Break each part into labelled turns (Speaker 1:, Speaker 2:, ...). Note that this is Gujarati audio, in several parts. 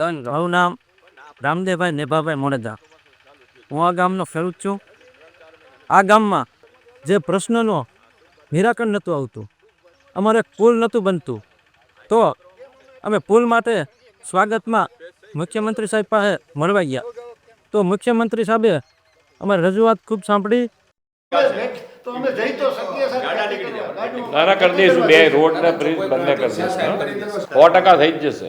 Speaker 1: મારું નામ રામદેવભાઈ નેભાભાઈ મોડેદા હું આ ગામનો ખેડૂત છું. આ ગામમાં જે પ્રશ્નનો નિરાકરણ નહોતું આવતું અમારે પુલ નહોતું બનતું તો અમે પુલ માટે સ્વાગતમાં મુખ્યમંત્રી સાહેબ પાસે મળવા ગયા. તો મુખ્યમંત્રી સાહેબે અમારી રજૂઆત ખૂબ સાંભળી.
Speaker 2: કરી દઈશું. બે રોડ ને બ્રિજ બંને કરી દઈશું. સો ટકા થઈ જ જશે.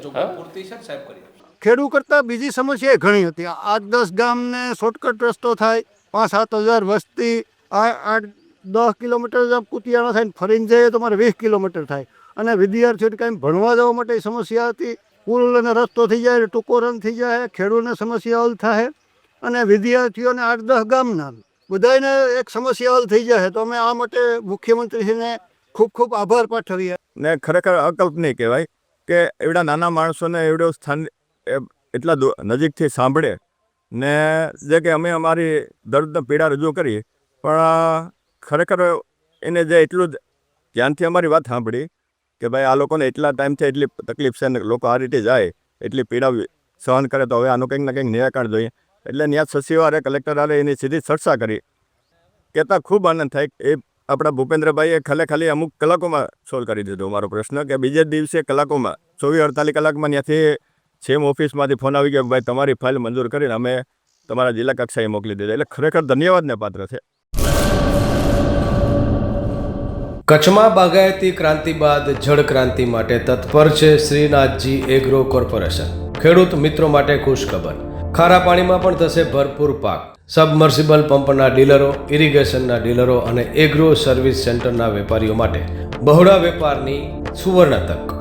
Speaker 2: હા
Speaker 3: ખેડૂત કરતાં બીજી સમસ્યા ઘણી હતી. આઠ દસ ગામને શોર્ટકટ રસ્તો થાય, પાંચ સાત હજાર વસ્તી આઠ દસ કિલોમીટર કુતિયાણા ને ફરીને જઈએ તો મારે વીસ કિલોમીટર થાય. અને વિદ્યાર્થીઓને કાંઈ ભણવા જવા માટે સમસ્યા હતી. પુલ અને રસ્તો થઈ જાય, ટૂંકો રન થઈ જાય, ખેડૂતને સમસ્યા હલ થાય. અને વિદ્યાર્થીઓને આઠ દસ ગામના બધાને એક સમસ્યા હલ થઈ જાય. તો અમે આ માટે મુખ્યમંત્રીશ્રીને ખૂબ ખૂબ આભાર પાઠવીએ.
Speaker 4: ને ખરેખર અકલ્પનીય કહેવાય કે એવડા નાના માણસોને એવડો સ્થાન એ એટલા નજીકથી સાંભળે ને જે કે અમે અમારી દર્દ પીડા રજૂ કરી, પણ ખરેખર એને જે એટલું જ ધ્યાનથી અમારી વાત સાંભળી કે ભાઈ આ લોકોને એટલા ટાઈમથી એટલી તકલીફ છે ને લોકો આ રીતે જાય, એટલી પીડા સહન કરે તો હવે આનું કંઈક ને કંઈક નિરાકરણ જોઈએ. એટલે ત્યાં સચિવારે આરે એની સીધી ચર્ચા કરી. કહેતા ખૂબ આનંદ થાય એ આપણા ભૂપેન્દ્રભાઈએ ખાલી ખાલી અમુક કલાકોમાં સોલ્વ કરી દીધો. મારો પ્રશ્ન કે બીજે દિવસે કલાકોમાં, ચોવીસ અડતાલીસ કલાકમાં ત્યાંથી સેમ ઓફિસમાંથી ફોન આવી ગયો કે ભાઈ તમારી ફાઇલ મંજૂર કરીને અમે તમારા જિલ્લા કક્ષાએ મોકલી દીધા. એટલે ખરેખર ધન્યવાદને પાત્ર છે.
Speaker 5: કચ્છમાં બાગાયતી ક્રાંતિ બાદ જળ ક્રાંતિ માટે તત્પર છે શ્રીનાથજી એગ્રો કોર્પોરેશન. ખેડૂત મિત્રો માટે ખુશખબર ખારા પાણીમાં પણ થશે ભરપૂર પાક. સબમર્સિબલ પંપના ડીલરો, ઇરિગેશનના ડીલરો અને એગ્રો સર્વિસ સેન્ટરના વેપારીઓ માટે બહોળા વેપારની સુવર્ણ તક.